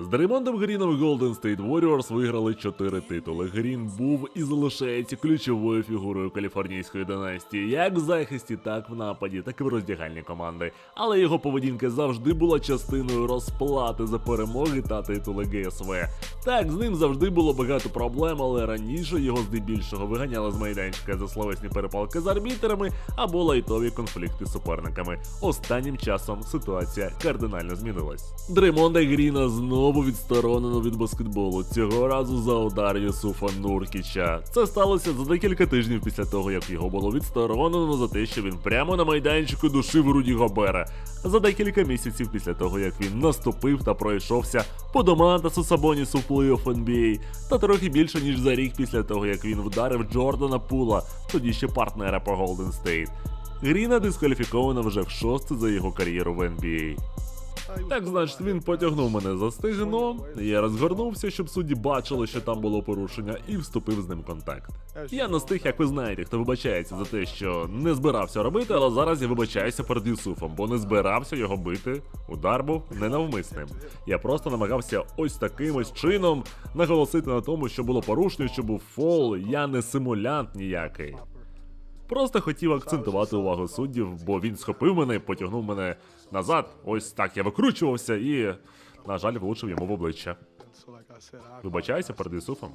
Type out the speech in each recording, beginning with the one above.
З Дреймондом Гріном Golden State Warriors виграли 4 титули. Грін був і залишається ключовою фігурою каліфорнійської династії, як в захисті, так в нападі, так і в роздягальні команди. Але його поведінка завжди була частиною розплати за перемоги та титули ГСВ. Так, з ним завжди було багато проблем, але раніше його здебільшого виганяли з майданчика за словесні перепалки з арбітрами або лайтові конфлікти з суперниками. Останнім часом ситуація кардинально змінилась. Дремонда Гріна знову відсторонено від баскетболу. Цього разу за удар Юсуфа Нуркіча. Це сталося за декілька тижнів після того, як його було відсторонено за те, що він прямо на майданчику душив Руді Гобера. За декілька місяців після того, як він наступив та пройшовся по Домантасу Сабонісу в плей-офф NBA, та трохи більше ніж за рік після того, як він вдарив Джордана Пула, тоді ще партнера по Golden State. Гріна дискваліфікована вже в шосте за його кар'єру в NBA. Так, значить, він потягнув мене за стегно, я розгорнувся, щоб судді бачили, що там було порушення, і вступив з ним контакт. Я не з тих, як ви знаєте, хто вибачається за те, що не збирався робити, але зараз я вибачаюся перед Юсуфом, бо не збирався його бити. Удар був ненавмисним. Я просто намагався ось таким ось чином наголосити на тому, що було порушення, що був фол, я не симулянт ніякий. Просто хотів акцентувати увагу суддів, бо він схопив мене, потягнув мене назад. Ось так я викручувався і, на жаль, влучив йому в обличчя. Вибачаюся перед Ісуфом.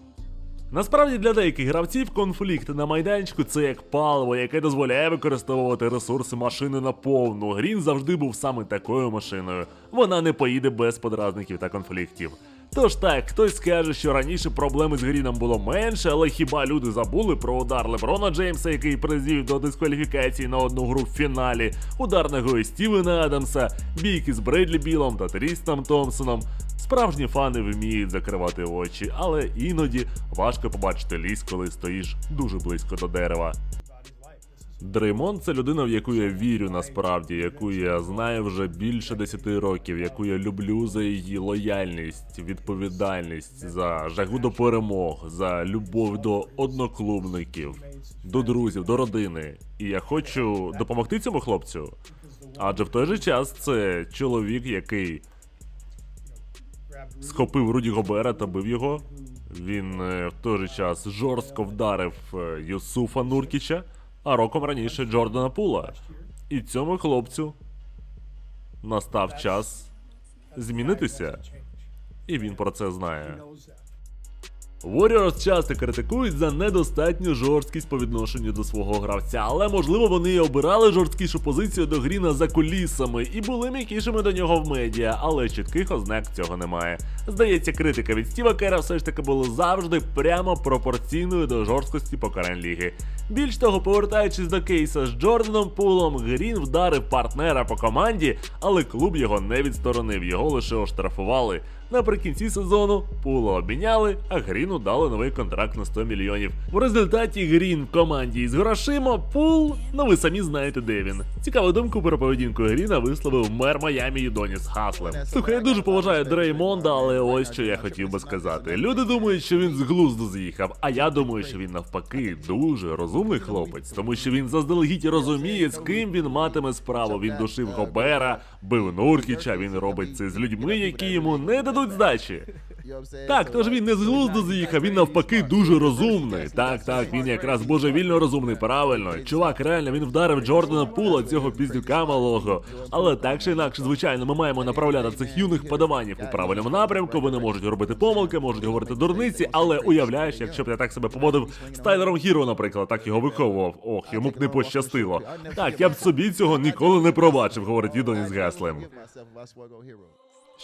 Насправді для деяких гравців конфлікт на майданчику це як паливо, яке дозволяє використовувати ресурси машини на повну. Грін завжди був саме такою машиною. Вона не поїде без подразників та конфліктів. Тож так, хтось скаже, що раніше проблеми з Гріном було менше, але хіба люди забули про удар Леброна Джеймса, який призвів до дискваліфікації на одну гру в фіналі, удар ногою Стівена Адамса, бійки з Бредлі Білом та Трістом Томпсоном. Справжні фани вміють закривати очі, але іноді важко побачити ліс, коли стоїш дуже близько до дерева. Дреймон це людина, в яку я вірю насправді, яку я знаю вже більше 10 років, яку я люблю за її лояльність, відповідальність, за жагу до перемог, за любов до одноклубників, до друзів, до родини. І я хочу допомогти цьому хлопцю. Адже в той же час це чоловік, який схопив Руді Гобера та бив його. Він е, в той же час жорстко вдарив е, Юсуфа Нуркіча, а роком раніше Джордана Пула. І цьому хлопцю настав час змінитися. І він про це знає. Warriors часто критикують за недостатню жорсткість по відношенню до свого гравця, але можливо вони обирали жорсткішу позицію до Гріна за кулісами і були м'якішими до нього в медіа, але чітких ознак цього немає. Здається, критика від Стіва Кера все ж таки була завжди прямо пропорційною до жорсткості покарань ліги. Більш того, повертаючись до кейса з Джорданом Пулом, Грін вдарив партнера по команді, але клуб його не відсторонив, його лише оштрафували. Наприкінці сезону Пула обміняли, а Гріну дали новий контракт на 100 мільйонів. В результаті Грін в команді із грошима, Пул, ну ви самі знаєте, де він. Цікаву думку про поведінку Гріна висловив мер Майамі Доніс Хаслем. Слухай, я дуже поважаю Дреймонда, але ось що я хотів би сказати. Люди думають, що він з глузду з'їхав, а я думаю, що він навпаки дуже розумний хлопець, тому що він заздалегідь розуміє, з ким він матиме справу. Він душив Гобера, бив Нуркіча, він робить це з людьми, які йому не дадуть здачі. Так, тож він не з глузду з'їхав, він навпаки дуже розумний. Так, так, він якраз божевільно розумний, правильно. Чувак, реально, він вдарив Джордана Пула, цього піздюка малого. Але так чи інакше, звичайно, ми маємо направляти цих юних подаванів у правильному напрямку. Вони можуть робити помилки, можуть говорити дурниці, але уявляєш, якщо б я так себе поводив з Тайлером Хіро, наприклад, так його виховував. Ох, йому б не пощастило. Так, я б собі цього ніколи не пробачив, говорить Юдоніс Гаслем.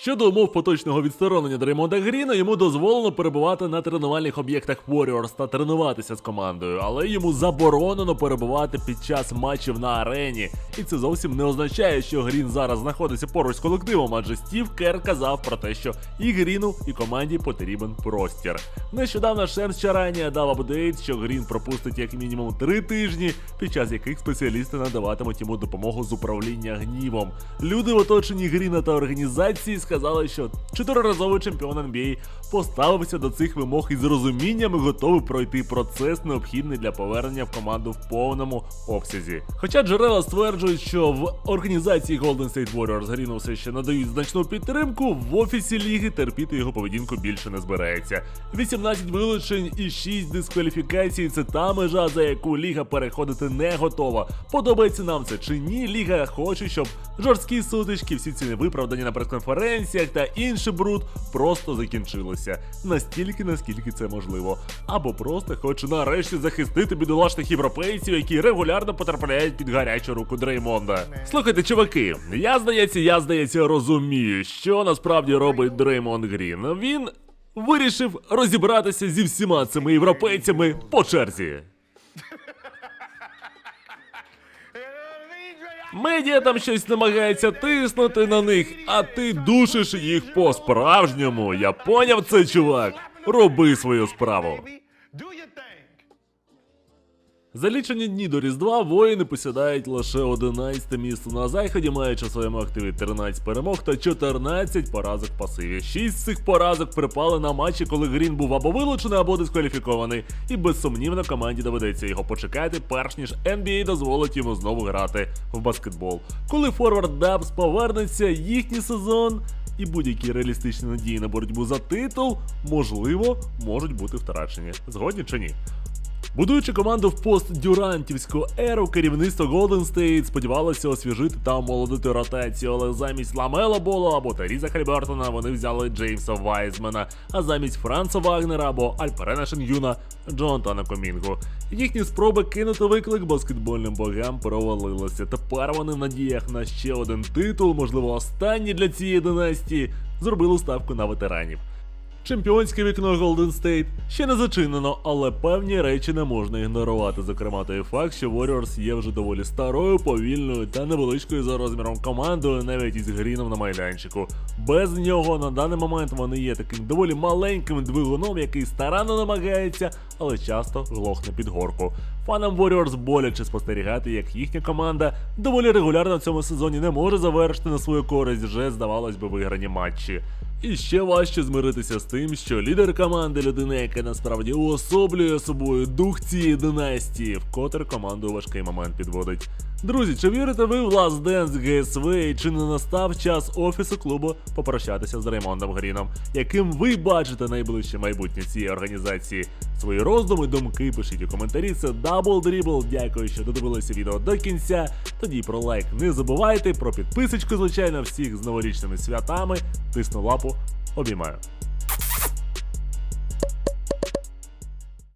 Щодо умов поточного відсторонення Дреймонда Гріна, йому дозволено перебувати на тренувальних об'єктах Warriors та тренуватися з командою, але йому заборонено перебувати під час матчів на арені. І це зовсім не означає, що Грін зараз знаходиться поруч з колективом, адже Стів Кер казав про те, що і Гріну, і команді потрібен простір. Нещодавно Шемс Чаранія дав апдейт, що Грін пропустить як мінімум три тижні, під час яких спеціалісти надаватимуть йому допомогу з управління гнівом. Люди в оточенні Гріна та організації сказали, що чотириразовий чемпіон NBA поставився до цих вимог із розумінням і готовий пройти процес, необхідний для повернення в команду в повному обсязі. Хоча джерела стверджують, що в організації Golden State Warriors Гріну ще надають значну підтримку, в офісі ліги терпіти його поведінку більше не збирається. 18 вилучень і 6 дискваліфікацій це та межа, за яку ліга переходити не готова. Подобається нам це чи ні? Ліга хоче, щоб жорсткі сутички, всі ці невиправдані на прес-конференціях та інший бруд просто закінчилися. Настільки, наскільки це можливо. Або просто хоче нарешті захистити бідолашних європейців, які регулярно потрапляють під гарячу руку Дреймонда. Слухайте, чуваки, я здається, я здається, розумію, що насправді робить Дреймонд Грін. Він вирішив розібратися зі всіма цими європейцями по черзі. Медіа там щось намагається тиснути на них, а ти душиш їх по-справжньому. Я поняв це, чувак. Роби свою справу. За лічені дні до Різдва воїни посідають лише 11 місце на заході, маючи в своєму активі 13 перемог та 14 поразок в пасиві. 6 з цих поразок припали на матчі, коли Грін був або вилучений, або дискваліфікований. І безсумнівно команді доведеться його почекати, перш ніж NBA дозволить йому знову грати в баскетбол. Коли Форвард Дабс повернеться, їхній сезон. І будь-які реалістичні надії на боротьбу за титул, можливо, можуть бути втрачені. Згодні чи ні? Будуючи команду в постдюрантівську еру, керівництво Golden State сподівалося освіжити та омолодити ротацію, але замість Ламела Боло або Теріза Хальбертона вони взяли Джеймса Вайзмена, а замість Франца Вагнера або Альперена Шенгюна Джонатана Комінго. Їхні спроби кинути виклик баскетбольним богам провалилися. Тепер вони в надіях на ще один титул, можливо, останній для цієї династії, зробили ставку на ветеранів. Чемпіонське вікно Golden State ще не зачинено, але певні речі не можна ігнорувати. Зокрема, той факт, що Warriors є вже доволі старою, повільною та невеличкою за розміром командою, навіть із Гріном на майданчику. Без нього на даний момент вони є таким доволі маленьким двигуном, який старанно намагається, але часто глохне під горку. Фанам Warriors боляче спостерігати, як їхня команда доволі регулярно в цьому сезоні не може завершити на свою користь вже, здавалось би, виграні матчі. І ще важче змиритися з тим, що лідер команди людина, яка насправді уособлює собою дух цієї династії, вкотре команду у важкий момент підводить. Друзі, чи вірите ви в Last Dance GSV, чи не настав час офісу клубу попрощатися з Реймондом Гріном? Яким ви бачите найближче майбутнє цієї організації? Свої роздуми, думки пишіть у коментарі. Це Double Dribble. Дякую, що додивилися відео до кінця. Тоді про лайк не забувайте, про підписочку, звичайно, всіх з новорічними святами. Тисну лапу, обіймаю.